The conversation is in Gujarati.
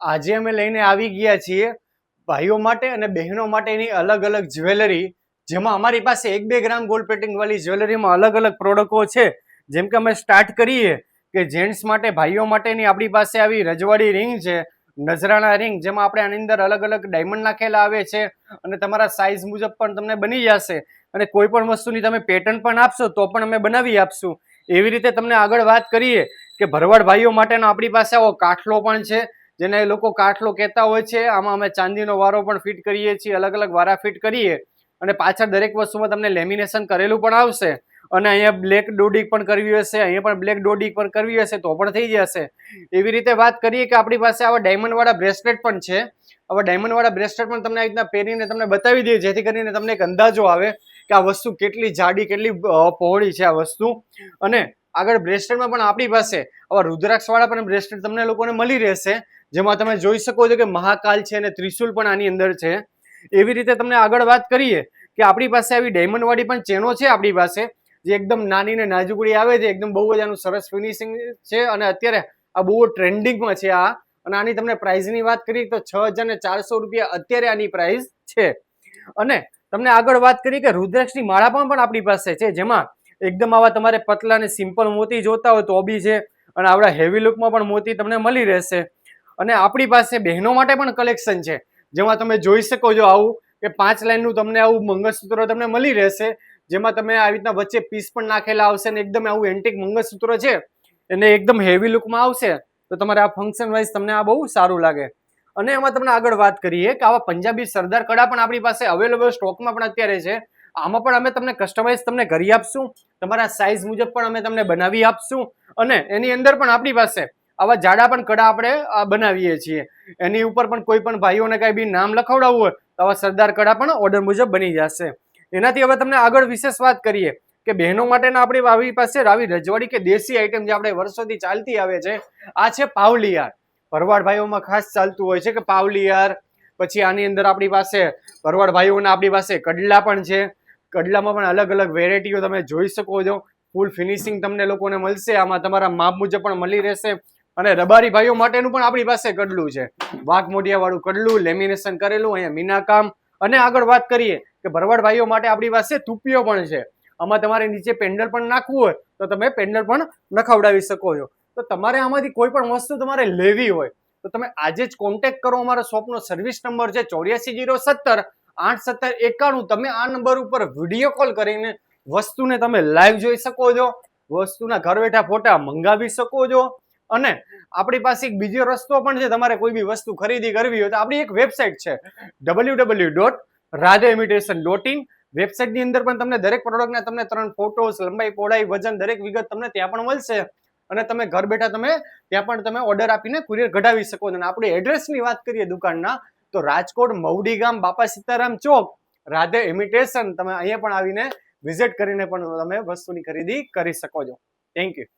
આજે અમે લઈને આવી ગયા છીએ ભાઈઓ માટે અને બહેનો માટેની અલગ અલગ જ્વેલરી, જેમાં અમારી પાસે એક બે ગ્રામ ગોલ્ડ પ્લેટિંગ વાળી જ્વેલરીમાં અલગ અલગ પ્રોડક્ટો છે. જેમ કે અમે સ્ટાર્ટ કરીએ કે જેન્ટ્સ માટે, ભાઈઓ માટેની આપણી પાસે આવી રજવાડી રિંગ છે, નજરાણા રિંગ જેમાં આપણે આની અંદર અલગ અલગ ડાયમંડ નાખેલા આવે છે અને તમારા સાઇઝ મુજબ પણ તમને બની જશે. અને કોઈ પણ વસ્તુની તમે પેટર્ન પણ આપશો તો પણ અમે બનાવી આપશું. એવી રીતે તમને આગળ વાત કરીએ કે ભરવાડ ભાઈઓ માટેનો આપણી પાસે આવો કાઠલો પણ છે. જેને લોકો કાઠલો કહેતા હોય છે. આમાં અમે ચાંદીનો વારો પણ ફિટ કરીએ છીએ, અલગ અલગ વારા ફિટ કરીએ અને પાછળ દરેક વસ્તુમાં તમને લેમિનેશન કરેલું પણ આવશે અને અહીંયા બ્લેક ડોડી પણ કરવી હશે, અહીંયા પણ બ્લેક ડોડી પણ કરવી હશે, તો પણ થઈ જશે. એવી રીતે વાત કરીએ કે આપણી પાસે આવા ડાયમંડવાળા બ્રેસલેટ પણ છે. આવા ડાયમંડવાળા બ્રેસલેટ પણ તમને આ રીતના પહેરીને તમને બતાવી દઈએ, જેથી કરીને તમને એક અંદાજો આવે કે આ વસ્તુ કેટલી જાડી, કેટલી પહોળી છે આ વસ્તુ. અને આગળ બ્રેસલેટમાં પણ આપણી પાસે આવા રુદ્રાક્ષવાળા પણ બ્રેસલેટ તમને લોકોને મળી રહેશે. જેમાં તમે જોઈ શકો છો કે મહાકાલ છે અને ત્રિશુલ પણ આની અંદર છે. એવી રીતે તમને આગળ વાત કરીએ કે આપણી પાસે આવી ડાયમંડવાળી પણ ચેનો છે આપણી પાસે, જે એકદમ નાની ને નાજુકડી આવે છે, એકદમ બહુ જ આનું સરસ ફિનિશિંગ છે અને અત્યારે આ બહુ ટ્રેન્ડિંગમાં છે આ. અને આની તમને પ્રાઇઝની વાત કરીએ તો છ હજાર ચારસો રૂપિયા અત્યારે આની પ્રાઇઝ છે. અને તમને આગળ વાત કરીએ કે રુદ્રાક્ષની માળા પણ આપણી પાસે છે, જેમાં એકદમ આવા તમારે પતલા અને સિમ્પલ મોતી જોતા હોય તો બી છે. અને આવડા હેવી લુકમાં પણ મોતી તમને મળી રહેશે. અને આપણી પાસે બહેનો માટે પણ કલેક્શન છે. જેમાં તમે જોઈ શકો છો આવું કે પાંચ લાઈનનું તમને આવું મંગળસૂત્ર તમને મળી રહેશે. જેમાં તમે આવી રીતના વચ્ચે પીસ પણ નાખેલા આવશે અને એકદમ આવું એન્ટિક મંગળસૂત્ર છે. એને એકદમ હેવી લુકમાં આવશે તો તમારે આ ફંક્શન વાઇઝ તમને આ બહુ સારું લાગે. અને એમાં તમને આગળ વાત કરીએ કે આવા પંજાબી સરદાર કડા પણ આપણી પાસે અવેલેબલ સ્ટોકમાં પણ અત્યારે છે. આમાં પણ અમે તમને કસ્ટમાઇઝ તમને કરી આપશું. તમારા સાઇઝ મુજબ પણ અમે તમને બનાવી આપશું. અને એની અંદર પણ આપણી પાસે આવા જાડા પણ કડા આપણે બનાવીએ છીએ. એની ઉપર પણ કોઈ પણ ભાઈઓને કાંઈ બી નામ લખાવડાવવું હોય, તો આવા સરદાર કડા પણ ઓર્ડર મુજબ બની જશે. એનાથી હવે તમને આગળ વિશેષ વાત કરીએ કે બહેનો માટેના આપણી આવી પાસે આવી રજવાડી કે દેશી આઈટમ જે આપણે વર્ષોથી ચાલતી આવે છે, આ છે પાવલિયાર. ભરવાડ ભાઈઓમાં ખાસ ચાલતું હોય છે કે પાવલિયાર. પછી આની અંદર આપણી પાસે ભરવાડ ભાઈઓના આપણી પાસે કડલા પણ છે. કડલામાં પણ અલગ અલગ વેરાયટીઓ તમે જોઈ શકો છો. ફૂલ ફિનિશિંગ તમને લોકોને મળશે. આમાં તમારા માપ મુજબ પણ મળી રહેશે. અને રબારી ભાઈઓ માટેનું પણ આપણી પાસે કડલું છે. વાઘ મોઢિયાવાળું કડલું લેમિનેશન કરેલું, અહીંયા મીનાકામ. અને આગળ વાત કરીએ કે ભરવાડ ભાઈઓ માટે આપણી પાસે તૂપીઓ પણ છે. આમાં તમારે નીચે પેન્ડલ પણ નાખવું હોય તો તમે પેન્ડલ પણ નખાવડાવી શકો છો. તો તમારે આમાંથી કોઈ પણ વસ્તુ તમારે લેવી હોય તો તમે આજે જ કોન્ટેક્ટ કરો. અમારા શોપનો સર્વિસ નંબર છે ચોર્યાસી જીરો સત્તર આઠ સત્તર એકાણું. તમે આ નંબર ઉપર વીડિયો કોલ કરીને વસ્તુને તમે લાઈવ જોઈ શકો છો. વસ્તુના ઘર બેઠા ફોટા મંગાવી શકો છો. અને આપણી પાસે એક બીજો રસ્તો પણ છે. તમારે કોઈ બી વસ્તુ ખરીદી કરવી હોય તો આપણી એક વેબસાઇટ છે. W W dot Radha imitation dot in વેબસાઇટની અંદર પણ તમને દરેક પ્રોડક્ટના તમને ત્રણ ફોટોસ લંબાઈ, પહોળાઈ, વજન દરેક વિગત તમને ત્યાં પણ મળશે. અને તમે ઘર બેઠા તમે ત્યાં પણ તમે ઓર્ડર આપીને કુરિયર કઢાવી શકો અને આપણે એડ્રેસની વાત કરીએ દુકાનના તો રાજકોટ મવડી ગામ બાપા સીતારામ ચોક રાધે ઇમિટેશન તમે અહીંયા પણ આવીને વિઝિટ કરીને પણ તમે વસ્તુની ખરીદી કરી શકો છો. Thank you